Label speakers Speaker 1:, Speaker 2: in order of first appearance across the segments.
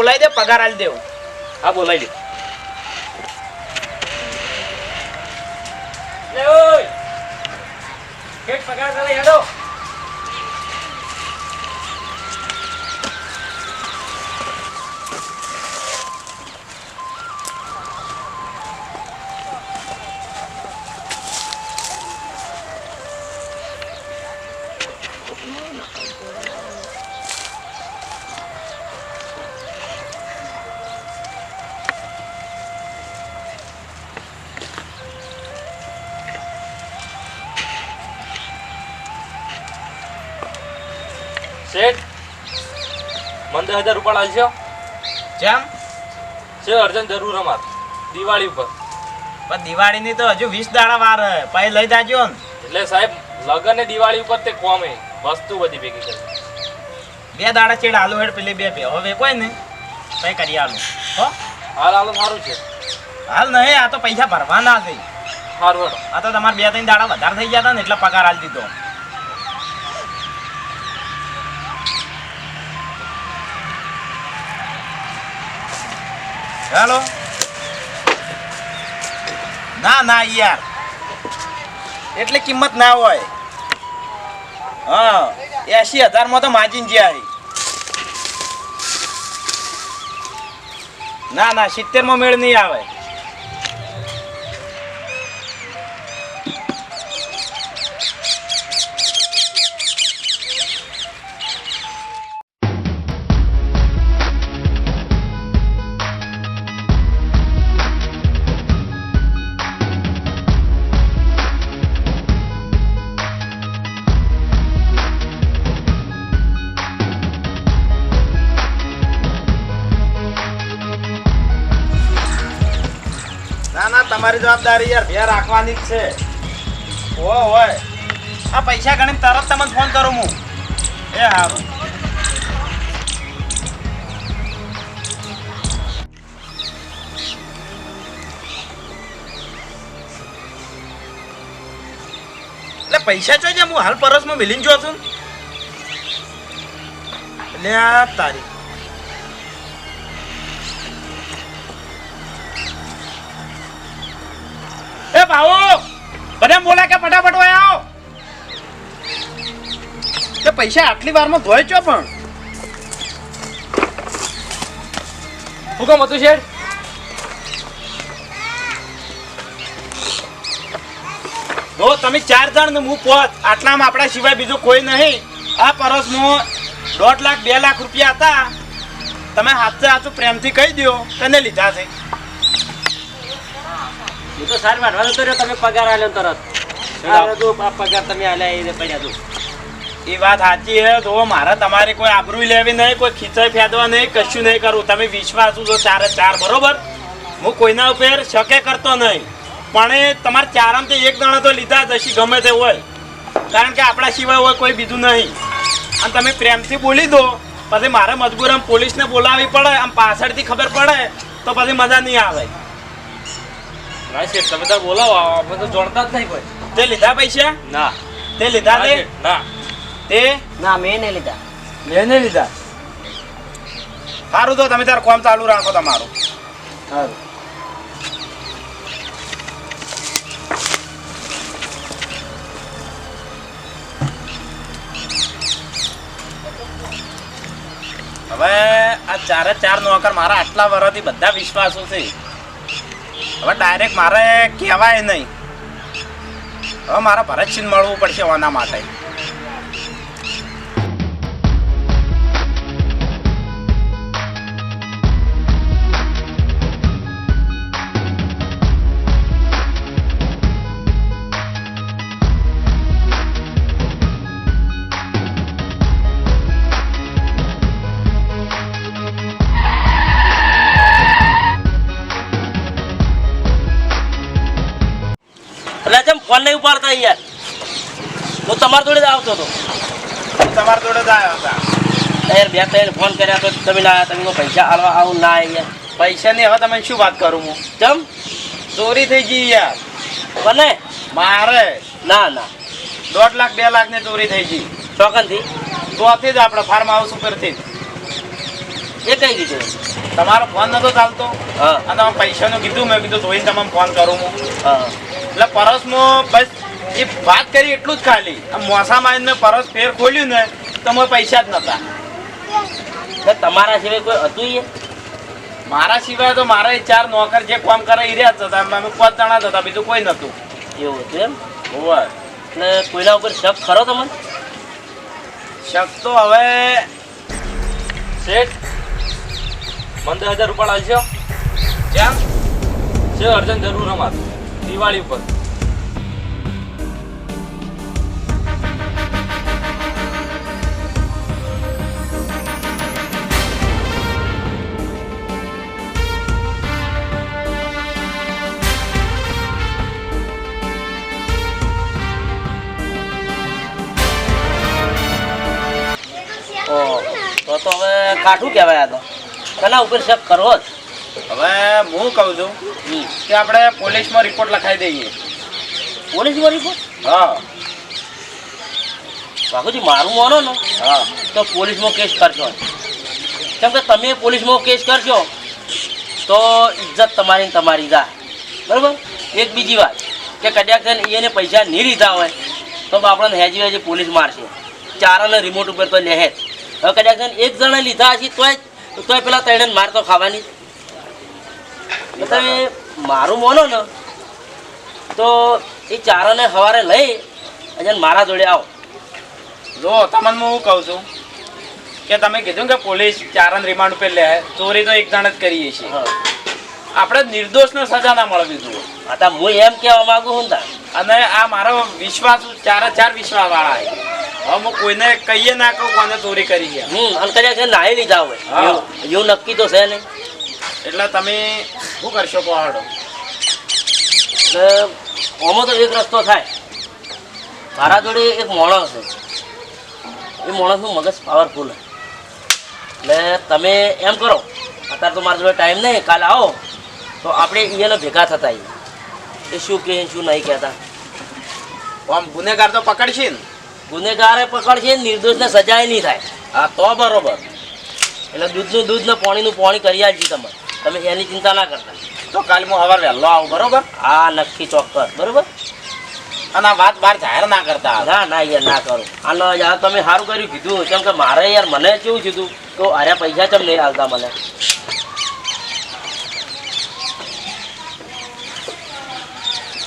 Speaker 1: બોલાવી દે પગાર આલી દેવું.
Speaker 2: હા બોલાવી દે. પગાર હેડો. દસ હજાર રૂપિયા આલશો
Speaker 1: જેમ?
Speaker 2: છે અર્જન જરૂર અમાર. દિવાળી ઉપર.
Speaker 1: પણ દિવાળીની તો હજુ વીસ દાડા વાર. પછી લઈ જાજો ને.
Speaker 2: એટલે સાહેબ લગન ને દિવાળી ઉપર તે કોમ વસ્તુ બધી ભેગી કરી.
Speaker 1: બે દાડા ચેડ આલુ હેડ પેલી બે બે હવે કોઈ ને પછી કરી આલુ. હો?
Speaker 2: હાલ આલુ સારું છે.
Speaker 1: હાલ નહીં આ તો પૈસા ભરવાના છે.
Speaker 2: સારું
Speaker 1: આ તો તમારે બે ત્રણ દાડા વધારે થઈ ગયા હતા ને એટલે પગાર આલી દીધો. હેલો. ના ના, યાર. એટલી કિંમત ના હોય. હા એસી હજારમાં તો માજીન જ્યાં ના ના સિત્તેરમાં મેળ નહીં આવે. જવાબદારી યાર, બે રાખવાની જ છે. હોય હોય. આ પૈસા ગણીને તરત તમને ફોન કરું હું. એ સારું એટલે પૈસા જોઈ છે હું હાલ પરસમાં મિલીને જોઉં છું. એટલે આ તારી. ભાવો બધા બોલા કે ફટાફટ હોય, આવો. તે પૈસા આટલી વારમાં ધોય છો પણ.
Speaker 2: હુકમ હતું, શેઠ?
Speaker 1: જો તમે ચાર જણ ને હું પોત. આટલામાં આપણા સિવાય બીજું કોઈ નહીં. આ પરસમાં દોઢ લાખ, બે લાખ રૂપિયા હતા. તમે હાથે હાથું પ્રેમથી કહી દો તને લીધા છે.
Speaker 3: હું તો સારી તો રહ્યો તમે પગાર આલ્યો તરત. આ પગાર તમે આલ્યા એને પડ્યા તું
Speaker 1: એ વાત સાચી છે. તો મારે તમારે કોઈ આબરૂ લેવી નહીં કોઈ ખીચાઈ ફેંદવા નહીં કશું નહીં કરવું તમે વિશ્વાસુ છો ચારે ચાર બરોબર? હું કોઈના ઉપર શકે કરતો નહીં. પણ એ તમારે ચારામાંથી એક દાણા તો લીધા જ હશે ગમે તે હોય. કારણ કે આપણા સિવાય હોય કોઈ બીજું નહીં. અને તમે પ્રેમથી બોલી દો. પછી મારે મજબૂર આમ પોલીસને બોલાવવી પડે આમ પાછળથી ખબર પડે તો પછી મજા નહીં આવે.
Speaker 2: ના શેઠ તમે તાર બોલાવો અમે તો જોડતા જ નહીં કોઈ.
Speaker 1: તે લીધા પૈસા?
Speaker 2: ના.
Speaker 1: તે લીધા તે
Speaker 2: ના.
Speaker 1: તે?
Speaker 3: ના મેં નહીં લીધા.
Speaker 1: મેં નહીં લીધા. સારું તો તમે તાર કોમ ચાલુ રાખો તમારું.
Speaker 3: સારું.
Speaker 1: હવે આ ચારે ચાર નોકર મારા આટલા વર્ષથી બધા વિશ્વાસો છે. હવે ડાયરેક્ટ મારે કહેવાય નહીં. હવે મારે ભરતસિંહ મળવું પડશે આના માટે.
Speaker 3: ફોન નહીં ઉપાડતા યાર હું તમારા જોડે જ આવતો હતો.
Speaker 1: તમારા જોડે જ આવ્યો હતા?
Speaker 3: યાર બે ત્રણ ફોન કર્યા તો તમે ના આવ્યા તમે પૈસા હાલવા આવું ના યાર
Speaker 1: પૈસાની હવે તમે શું વાત કરું હું?
Speaker 3: કેમ?
Speaker 1: ચોરી થઈ ગઈ યાર.
Speaker 3: બને
Speaker 1: મારે?
Speaker 3: ના ના.
Speaker 1: દોઢ લાખ બે લાખની ચોરી થઈ ગઈ.
Speaker 3: ચોકનથી?
Speaker 1: તોથી જ આપણે ફાર્મ હાઉસ ઉપરથી.
Speaker 3: એ કઈ રીતે?
Speaker 1: તમારો ફોન નતો ચાલતો.
Speaker 3: હા.
Speaker 1: અને આમ પૈસાનું કીધું મેં કીધું ધોઈને તમે ફોન કરું હું. એટલે પરસમાં બસ એ વાત કરી એટલું જ ખાલી. મોસામાં મેં પરસ ફેર ખોલ્યું ને તો મને પૈસા જ નતા.
Speaker 3: તમારા સિવાય કોઈ હતું એ
Speaker 1: મારા સિવાય તો મારા ચાર નોકર જે કામ કરે એ રહ્યા જ હતા. અમે પાંચ જણા જ હતા બીજું કોઈ નતું.
Speaker 3: એવું હતું એમ?
Speaker 1: હોવા.
Speaker 3: એટલે કોઈના ઉપર શક ખરો તમને?
Speaker 1: શક તો હવે
Speaker 2: શેઠ મને દસ હજાર રૂપિયા લાલશો
Speaker 1: જેમ?
Speaker 2: છે અર્જન્ટ જરૂર અમારે. દિવાળી ઉપર.
Speaker 3: તો તો હવે કાઠું કહેવાય આ તો. કોના ઉપર શક કરવો જ.
Speaker 1: હવે હું કહું છું કે આપણે પોલીસમાં રિપોર્ટ લખાઈ દઈએ.
Speaker 3: પોલીસમાં રિપોર્ટ
Speaker 1: હા.
Speaker 3: બાપુજી મારું માનો ને
Speaker 1: હા.
Speaker 3: તો પોલીસમાં કેસ કરશો કેમ કે તમે પોલીસમાં કેસ કરશો તો ઇજ્જત તમારી તમારી જા. બરાબર? એક બીજી વાત કે કદાચ એને પૈસા નહીં લીધા હોય તો આપણને હેજી હેજી પોલીસ મારશે. ચારાને રિમોટ ઉપર તો લેહે જ હવે કદાચ એક જણે લીધા હશે તોય તોય પેલા ત્રણે માર તો ખાવાની. તમે મારું મોનો ને તો એ ચારાને સવારે લઈ અને મારા જોડે આવો.
Speaker 1: જો તમને હું કહું છું? કે તમે કીધું કે પોલીસ ચારણ રિમાન્ડ ઉપર લે ચોરી તો એક જણ જ કરીએ છીએ.
Speaker 3: હા.
Speaker 1: આપણે નિર્દોષને સજા ના મળવી જોઈએ.
Speaker 3: આ હું એમ કહેવા માંગુ છું
Speaker 1: અને આ મારો વિશ્વાસ ચારે ચાર વિશ્વાસ વાળા હવે કોઈને કહીએ ના કહું કોને ચોરી કરી ગયા.
Speaker 3: હમ અને કદાચ નાહી લીધા હોય. એવું નક્કી તો છે નહીં
Speaker 1: એટલે તમે શું કરશો પહાડો
Speaker 3: એટલે તો એક રસ્તો થાય. મારા જોડે એક માણસ છે એ માણસનું મગજ પાવરફુલ એટલે તમે એમ કરો અત્યારે તો મારા જોડે ટાઈમ નહીં કાલે આવો. તો આપણે એને ભેગા થતા એ શું કહે શું નહીં કહેતા.
Speaker 1: આમ ગુનેગાર તો પકડશે ને.
Speaker 3: ગુનેગારે પકડશે નિર્દોષને સજાય નહીં થાય.
Speaker 1: હા તો બરોબર.
Speaker 3: એટલે દૂધનું દૂધ ને પાણીનું પાણી કરી આલજી તમે. તમે એની ચિંતા ના કરતા.
Speaker 1: તો કાલે હું સવાર વહેલો આવું બરોબર?
Speaker 3: હા નક્કી ચોક્કસ. બરોબર?
Speaker 1: અને આ વાત બહાર જાહેર ના કરતા.
Speaker 3: ના ના યાર ના કરો. આનો યાર તમે સારું કર્યું કીધું. કેમ કે મારે યાર મને કેવું કીધું? તો અરે પૈસા કેમ નહીં હાલતા મને?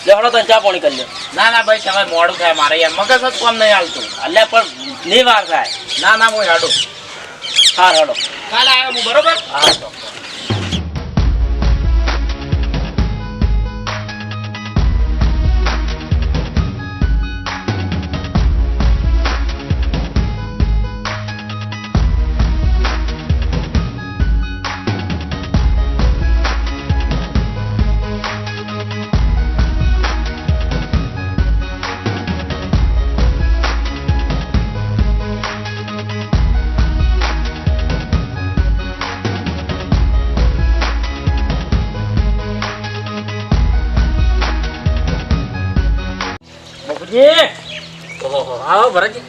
Speaker 3: લે તો ચા પાણી કરી લે.
Speaker 1: ના ના ભાઈ તમે મોડું થાય મારે યાર મગજ જ કોમ નહીં હાલતું.
Speaker 3: અલ્યા પણ નહીં વાર થાય.
Speaker 1: ના ના હું હાડું.
Speaker 3: હા હાડો.
Speaker 1: કાલે આવ્યો હું બરોબર?
Speaker 3: હા તો.
Speaker 2: ભરતજી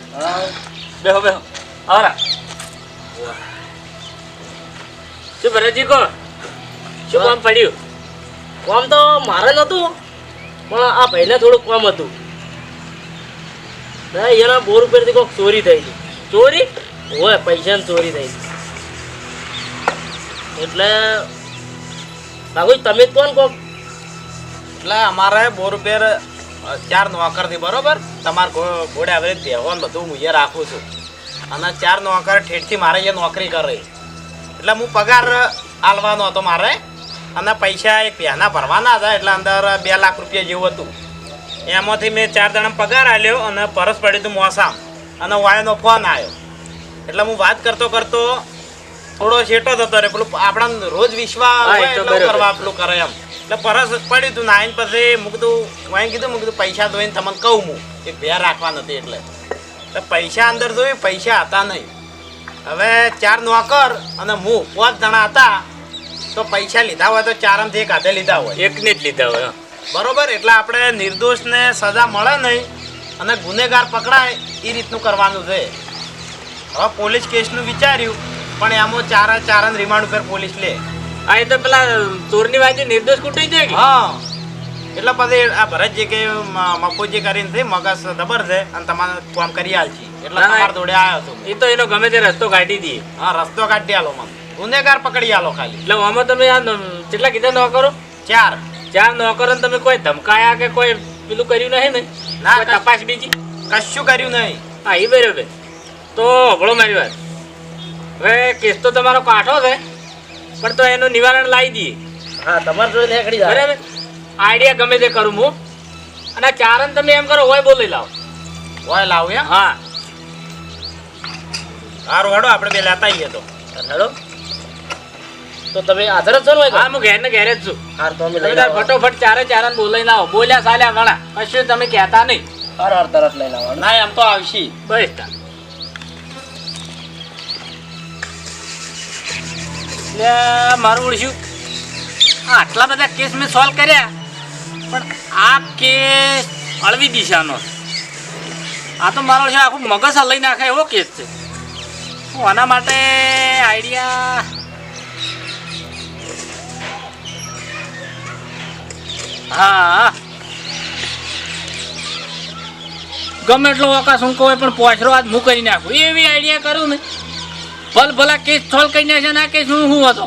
Speaker 2: બેહો બેહો. આવરા. શું ભરતજી કહો શું કામ પડ્યું?
Speaker 3: કામ તો મારે નહોતું પણ આ ભાઈને થોડુંક કામ હતું. ના, એના બોર ઉપરથી કોઈક ચોરી થયેલી
Speaker 2: ચોરી?
Speaker 3: હોય પૈસાની ચોરી થયેલી એટલે બાબુ તમે કોણ કોક?
Speaker 1: એટલે અમારે બોર ઉપર ચાર નોકરથી બરોબર તમારે ઘોડે આવે બેહવાનું બધું હું અહીંયા રાખું છું. અને ચાર નોકર ઠેઠથી મારે અહીંયા નોકરી કરે એટલે હું પગાર આલવાનો હતો મારે અને પૈસા એક પહેના ભરવાના હતા એટલે અંદર બે લાખ રૂપિયા જેવું હતું. એમાંથી મેં ચાર જણા પગાર આલ્યો અને પરસ પડ્યું હતું મોસામ અને વાયનો ફોન આવ્યો. એટલે હું વાત કરતો કરતો થોડો છેટો થતો રે પેલું આપણા રોજ વિશ્વાસ. કરવા પેલું કરે એમ. એટલે પરસ પડ્યું હતું નાઈન પછી મૂક કીધું વાંઈ કીધું મૂક કીધું પૈસા ધોઈને તમને કહું હું. એક ભેર રાખવા નથી એટલે. એટલે પૈસા અંદર જોયું પૈસા હતા નહીં. હવે ચાર નોકર અને હું પાંચ જણા હતા તો પૈસા લીધા હોય તો ચારમાંથી એક હાથે લીધા હોય.
Speaker 2: એકને જ લીધા હોય
Speaker 1: બરોબર? એટલે આપણે નિર્દોષને સજા મળે નહીં અને ગુનેગાર પકડાય એ રીતનું કરવાનું છે. હવે પોલીસ કેસનું વિચાર્યું પણ એમાં ચાર ચાર રિમાન્ડ ઉપર પોલીસ લે.
Speaker 2: આ એ તો પેલા ચોરની વાંચી નિર્દોષ કૂટી છે કે?
Speaker 1: હા. એટલે પછી આ ભરતજી કે મ- મફુજી કરીને છે મગજ દબર છે અને તમારે કામ કરી આલ છે. એટલે. તમારા જોડે આવ્યો હતો
Speaker 2: એ તો એનો ગમે તે રસ્તો કાઢી દઈએ
Speaker 1: હા રસ્તો કાઢી આલો મને. ગુનેગાર પકડી આલો ખાલી.
Speaker 2: એટલે આમાં તમે આ કેટલા કીધા નોકરો
Speaker 1: ચાર.
Speaker 2: ચાર નોકરો તમે કોઈ ધમકાયા કે કોઈ પેલું કર્યું નહીં ને?
Speaker 1: ના,
Speaker 2: તપાસ બીજી?
Speaker 1: કશું કર્યું નહીં.
Speaker 2: હા એ બરાબર. તો હબળો મારી વાત. હવે કેસ તો તમારો કાઠો છે. પણ તો એનું નિવારણ લાવી દઈએ.
Speaker 3: હા તમારા જોડે નીકળી જાય.
Speaker 2: બરાબર? આઈડિયા ગમે તે કરું હું. અને ચારણ તમે એમ કરો હોય બોલી લાવો.
Speaker 1: હોય લાવ એમ?
Speaker 2: હા.
Speaker 1: સારું હડો આપણે બે લેતા આવીએ તો.
Speaker 3: હડો? તો તમે હાજર જ છો ને
Speaker 2: હા હું ઘેર ને ઘેર જ છું.
Speaker 3: હાર તો અમે લઈ લાવો.
Speaker 2: ફટોફટ ચારે ચારણ બોલાઈ લાવો. બોલ્યા ચાલ્યા ઘણા કશું તમે કહેતા નહીં.
Speaker 3: હાર હાર તરત લઈ લાવો
Speaker 1: ના એમ તો આવશી.
Speaker 2: બસ એટલે મારું ઓળખ્યું આટલા બધા કેસ મેં સોલ્વ કર્યા, પણ આ કેસ અળવી દિશાનો આ તો મારો છે આખું મગજ લઈ નાખે એવો કેસ છે. હું આના માટે આઈડિયા હા. ગમે એટલો અવકાશ હું કહું પણ પોછરો આજ હું કરી નાખું. એવી આઈડિયા કરું ને ભલ ભલા કેસ સોલ્વ કરી નાખે ના કેસ હું હું હતો?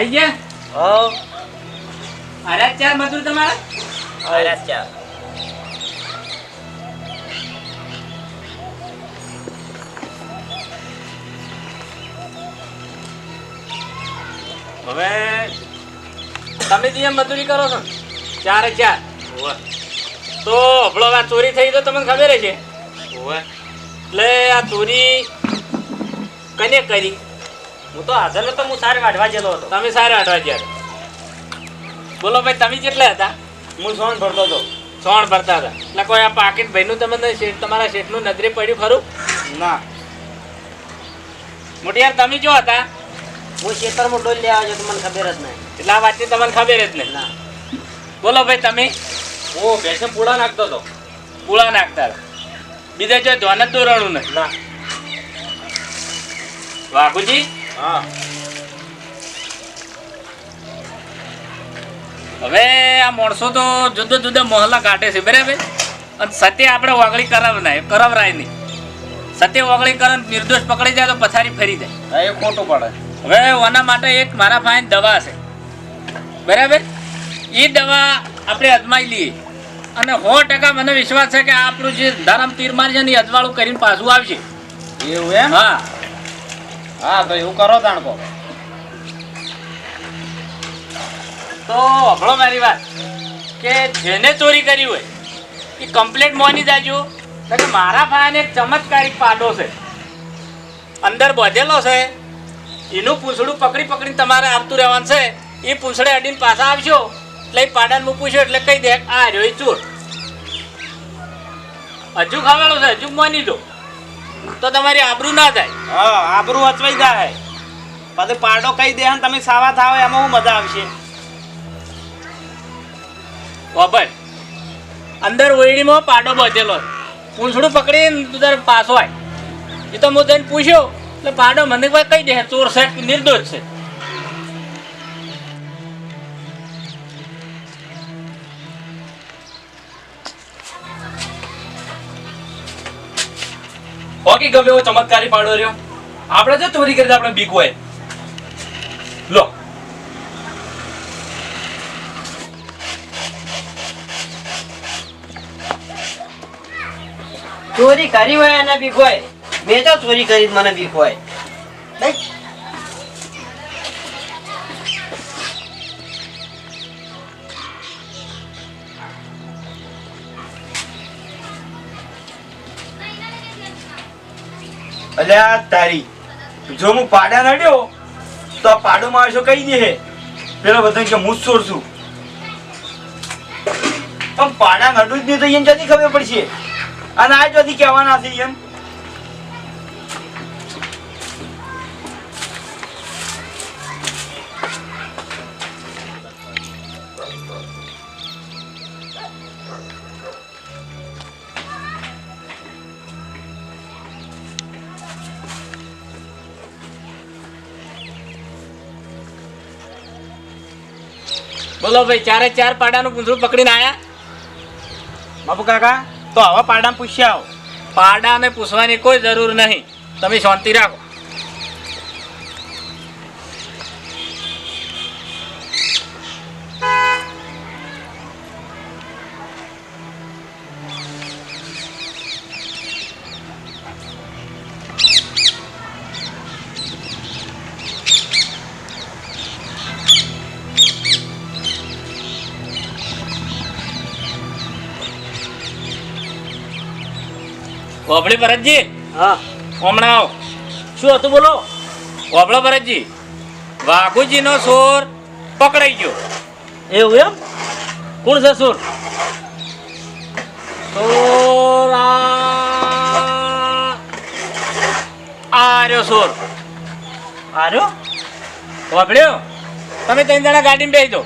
Speaker 2: આવી ગયા? અરે ચાર મજૂર તમારા?
Speaker 1: આરા ચાર.
Speaker 2: હવે તમે જે મજૂરી કરો છો ચાર ચારે. તો હવે આ ચોરી થઈ તો તમને ખબર છે. એટલે આ ચોરી કને કરી?
Speaker 3: હું તો હાજર નતો હું સારે વાઢવા ગયેલો હતો.
Speaker 2: તમે સારા અઠવા જ્યારે બોલો ભાઈ તમે કેટલા હતા?
Speaker 1: હું સોન ભરતો હતો.
Speaker 2: સોણ ભરતા હતા. એટલે કોઈ આ પાકીટ ભાઈનું તમને શેઠ તમારા શેઠનું નજરે પડ્યું ખરું?
Speaker 1: ના.
Speaker 2: મોટિયાર તમે જો હતા.
Speaker 3: હું ખેતરમાં ડોલ લેવા આવ્યો તો મને ખબર જ નહીં.
Speaker 2: એટલે આ વાતની તમને ખબર જ નહીં.
Speaker 3: ના.
Speaker 2: બોલો ભાઈ તમે?
Speaker 1: ઓ બેસે પૂળા નાખતો હતો.
Speaker 2: પૂળા નાખતા હતા. બીજા જો ધ્યાન જ દોરણું નહીં.
Speaker 1: ના.
Speaker 2: વાઘુજી?
Speaker 1: હા.
Speaker 2: હવે આ માણસો તો જુદા જુદા મોહલ્લા કાઢે છે બરાબર? અને સત્ય આપણે ઓગળી કરાવનાય કરાવરાય નહીં. સત્ય ઓગળી કરે નિર્દોષ પકડી જાય તો પથારી ફરી જાય.
Speaker 1: એ ખોટું પડે.
Speaker 2: હવે એના માટે એક મારા પાસે દવા છે. બરાબર? એ દવા આપણે અજમાઈ લઈએ. અને સો ટકા મને વિશ્વાસ છે કે આપણું જે ધરમ તીર મારી છે ને એ અજવાળું કરીને પાછું આવશે.
Speaker 1: એવું એમ?
Speaker 2: હા.
Speaker 1: હા, તો એવું કરો તાણકો.
Speaker 2: તો હભળો મારી વાત, કે જેને ચોરી કરી હોય, એ કમ્પ્લેટ મોની જાજો. કે મારા ભાઈને એક ચમત્કારિક પાડો છે. અંદર બધેલો છે, એનું પૂંછડું પકડી પકડીને તમારે આવતું રહેવાનું છે. એ પૂંછડે અડીને પાછા આવશો એટલે પાડાને હું પૂછ્યો, એટલે કહી દે, આ રહ્યો ચોર. હજુ ખાવાળો છે, હજુ માની લો તો તમારી આબરૂ ના થાય.
Speaker 1: હા આબરૂ અચવાઈ જાય પછી પાડો કહી દે તમે સાવા થાવ એમાં હું મજા આવશે.
Speaker 2: ખબર અંદર ઓયડીમાં પાડો બધેલો પૂંછડું પકડીને તું તારે પાછો આય. એ તો હું જઈને પૂછ્યો એટલે પાડો મને કોઈ કહી દે ચોર છે નિર્દોષ છે.
Speaker 4: બાકી ગમે એવો ચમત્કારી પાડો રહ્યો. આપણે જો ચોરી કરી આપણે બીક હોય. લો.
Speaker 3: ચોરી કરી હોય અને બીક હોય.
Speaker 5: મેં તો ચોરી કરી મને બીક હોય.
Speaker 6: અલ્યા તારી. જો હું પાડા નડ્યો તો આ પાડો મારશો કઈ દે પેલો બધા કે હું જ છું પણ પાડા નડું જ નહીં તો એમ જતી ખબર પડશે? અને આ જતી કહેવાના છે એમ
Speaker 2: બોલો ભાઈ ચારે ચાર પાડાનું પૂંછડું પકડીને આયા?
Speaker 1: બાપુ કાકા તો આવા પાડા પૂછી આવો.
Speaker 2: પાડાને પૂછવાની કોઈ જરૂર નહીં. તમે શાંતિ રાખો. ઓભળી ભરતજી?
Speaker 3: હા.
Speaker 2: હમણાં આવો.
Speaker 3: શું હતું બોલો?
Speaker 2: ઓભળો ભરતજી. વાઘુજીનો સોર પકડાઈ ગયો.
Speaker 3: એવું એમ? કોણ છે સુર?
Speaker 2: સોર આર્યો સોર.
Speaker 3: આર્યો?
Speaker 2: ઓભળ્યો તમે ત્રણ જણા ગાડીમાં બેસી દો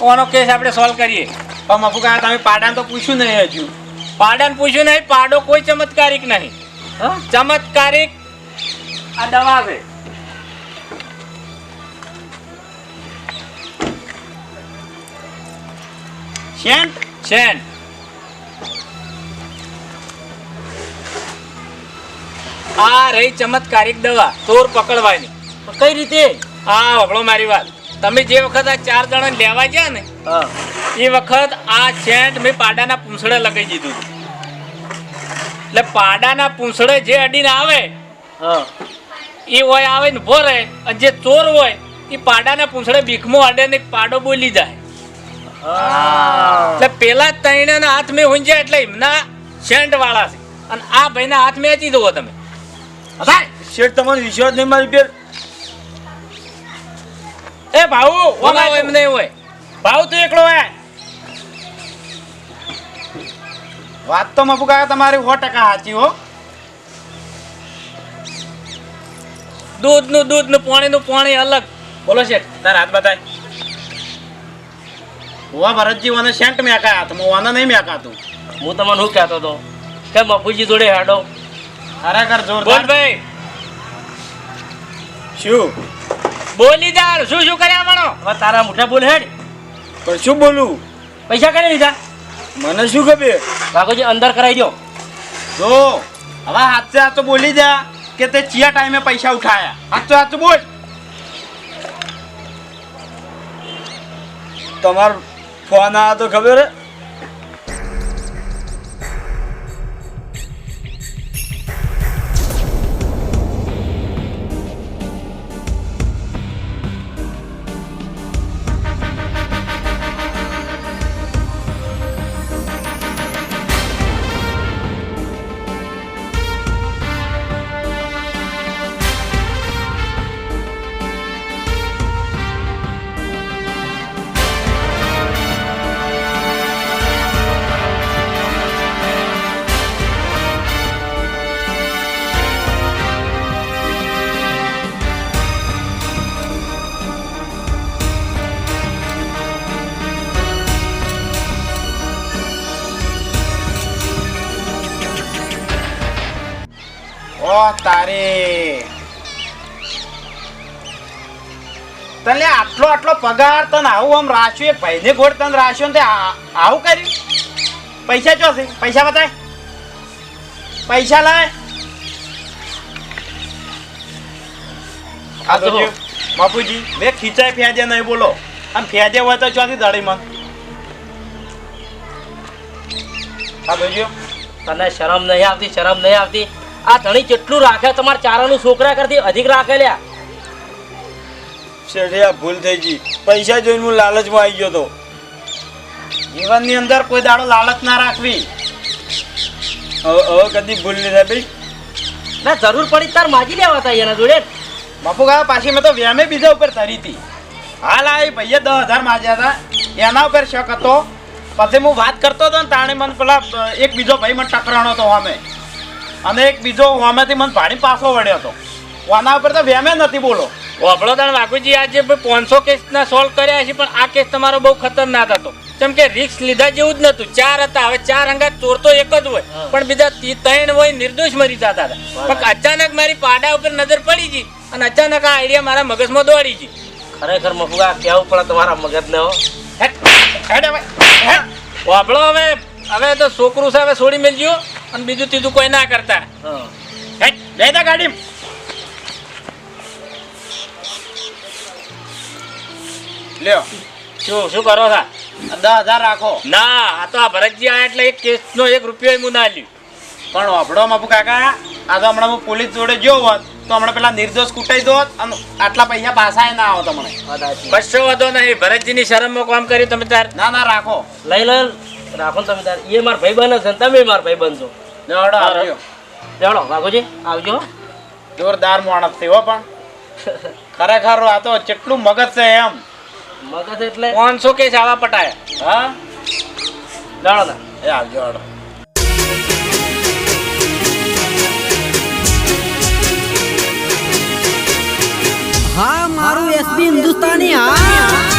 Speaker 2: ઓનો કેસ આપણે સોલ્વ કરીએ.
Speaker 1: પણ કાકા તમે પાડાને તો પૂછ્યું નહીં હજુ.
Speaker 2: પાડાને પૂછ્યું નહીં પાડો કોઈ ચમત્કારિક નહીં. ચમત્કારિક આ દવા છે.
Speaker 1: સેન્ટ
Speaker 2: સેન્ટ આ રહી ચમત્કારિક દવા ચોર પકડવાની.
Speaker 3: કઈ રીતે?
Speaker 2: આ હબળો મારી વાત. તમે જે વખત આ ચાર જણા લેવા ગયા ને એ વખત આ સેન્ટ મેં પાડાના પૂંછડે લગાવી દીધું. એટલે પાડાના પૂંછડે જે અડીને આવે એ હોય આવે ને ભો રહે અને જે ચોર હોય એ પાડાના પૂંછડે બીખમો અડે ને પાડો બોલી જાય. એટલે પેલા ત્રણેના હાથ મેં ઊંઝ્યા એટલે એમના સેન્ટ વાળા છે. અને આ ભાઈના હાથ મેં વેચી દો તમે.
Speaker 6: શેઠ તમારો વિશ્વાસ નહીં મારી પેર
Speaker 1: એ ભાઉ
Speaker 2: બોલાવો એમ નહીં હોય.
Speaker 1: ભાઉ તું એકલો હે વાત તો મફુ કાકા તમારી સો ટકા સાચી હો.
Speaker 2: દૂધનું દૂધ ને પાણીનું પાણી અલગ.
Speaker 1: બોલો શેઠ તાર હાથ બતાય હોવા ભરતજી મને સેન્ટ મેકા હાથમાં ઓને નહીં મેકાતું.
Speaker 3: હું તમને શું કહેતો હતો? કે બાપુજી જોડે હાડો.
Speaker 1: ખરેખર
Speaker 2: બોલ
Speaker 1: જોરદાર
Speaker 2: ભાઈ.
Speaker 6: શું?
Speaker 2: બોલી જા શું શું કર્યા મણો?
Speaker 3: હવે તારા મુઠા બોલ હેડ.
Speaker 6: પણ શું બોલું?
Speaker 3: પૈસા કરી લીધા?
Speaker 6: મને શું ખબર?
Speaker 3: બાગોજી અંદર કરાવી દો
Speaker 1: જો હવે હાથે હાથ તો બોલી જા કે તે ચિયા ટાઈમે પૈસા ઉઠાયા. હાથો હાથ બોલ.
Speaker 6: તમારો ફોન આવ્યો તો ખબર હે?
Speaker 1: પગાર તને આવું આમ રાખ્યું એક ભાઈને ગોળ તને રાખ્યો ને આવું કર્યું? પૈસા ચો છે? પૈસા બતાય. પૈસા લાય. આ તો બાપુજી બે ખીચાય ફ્યાજે નહીં બોલો. આમ ફ્યાજે હોય તો ચોથી દડી મન
Speaker 3: તને શરમ નહીં આવતી શરમ નહીં આવતી. આ ધણી કેટલું રાખે તમારા ચારાનું છોકરા કરતી અધિક રાખે લ્યા.
Speaker 6: શેઠે આ ભૂલ થઈ ગઈ. પૈસા જોઈને હું લાલચમાં આવી ગયો તો
Speaker 1: જીવનની અંદર કોઈ દાડો લાલચ ના રાખવી.
Speaker 6: હવે કદી ભૂલ નહીં થાય ભાઈ.
Speaker 3: ના જરૂર પડી તાર માજી લેવા હતા એના જોડે.
Speaker 1: બાપુ કાકા પાછી મેં તો વ્યામે બીજા ઉપર ધરી હતી. હાલ આ ભાઈએ દસ હજાર માજ્યા હતા. એના ઉપર શક હતો. પછી હું વાત કરતો હતો ને તાણે મને પેલા એક બીજો ભાઈ મને ટકરાણો હતો અમે અને એક બીજો સામેથી મને ભાડી પાછો વળ્યો હતો. આના ઉપર તો વેમે નથી બોલો.
Speaker 2: વાપડો તાણ વાઘુજી આજે પાંચસો કેસના સોલ્વ કર્યા છે પણ આ કેસ તમારો બહુ ખતરનાક હતો. કેમ કે રિક્સ લીધા જેવું જ નતું ચાર હતા હવે ચાર અંગા ચોર તો એક જ હોય. પણ બીજા તી- ત્રણ હોય નિર્દોષ મરી જતા હતા. પણ અચાનક મારી પાડા ઉપર નજર પડી ગઈ અને અચાનક આ આઈડિયા મારા મગજમાં દોડી ગઈ.
Speaker 3: ખરેખર મફુગા કેવું પડે તમારા મગજને હો.
Speaker 2: વાપડો હવે હવે તો છોકરું છે હવે છોડી મેલજો. અને બીજું ત્રીજું કોઈ ના કરતા.
Speaker 1: હેટ, ગાડી લ્યો.
Speaker 2: શું શું કરો સા
Speaker 1: દસ હજાર રાખો.
Speaker 2: ના આ તો આ ભરતજી આયા એટલે એક કેસનો એક રૂપિયો હું ના લ્યું.
Speaker 1: પણ વાપડો બાપુ કાકા આ તો હમણાં હું પોલીસ જોડે ગયો હોત તો હમણાં પેલા નિર્દોષ કૂટાઈ દોત અને આટલા પૈસા પાછા ના આવો તમને
Speaker 2: કશો વધો નહીં ભરતજીની શરમમાં કામ કર્યું તમે તાર.
Speaker 1: ના ના રાખો.
Speaker 3: લઈ લો રાખો તમે તાર. એ માર ભાઈ બન છે તમે માર ભાઈ બનશો
Speaker 1: લેવડો આવજો.
Speaker 3: ચાલો બાપુજી આવજો.
Speaker 1: જોરદાર માણસ છે હો પણ. ખરેખર આ તો કેટલું મગજ છે એમ.
Speaker 3: મગજ એટલે
Speaker 2: પાંચસો કેસ આવા પટાયા.
Speaker 1: હા?
Speaker 3: જાણો ના.
Speaker 1: એ આવજો હડો
Speaker 5: હા મારું એસબી હિન્દુસ્તાની હા.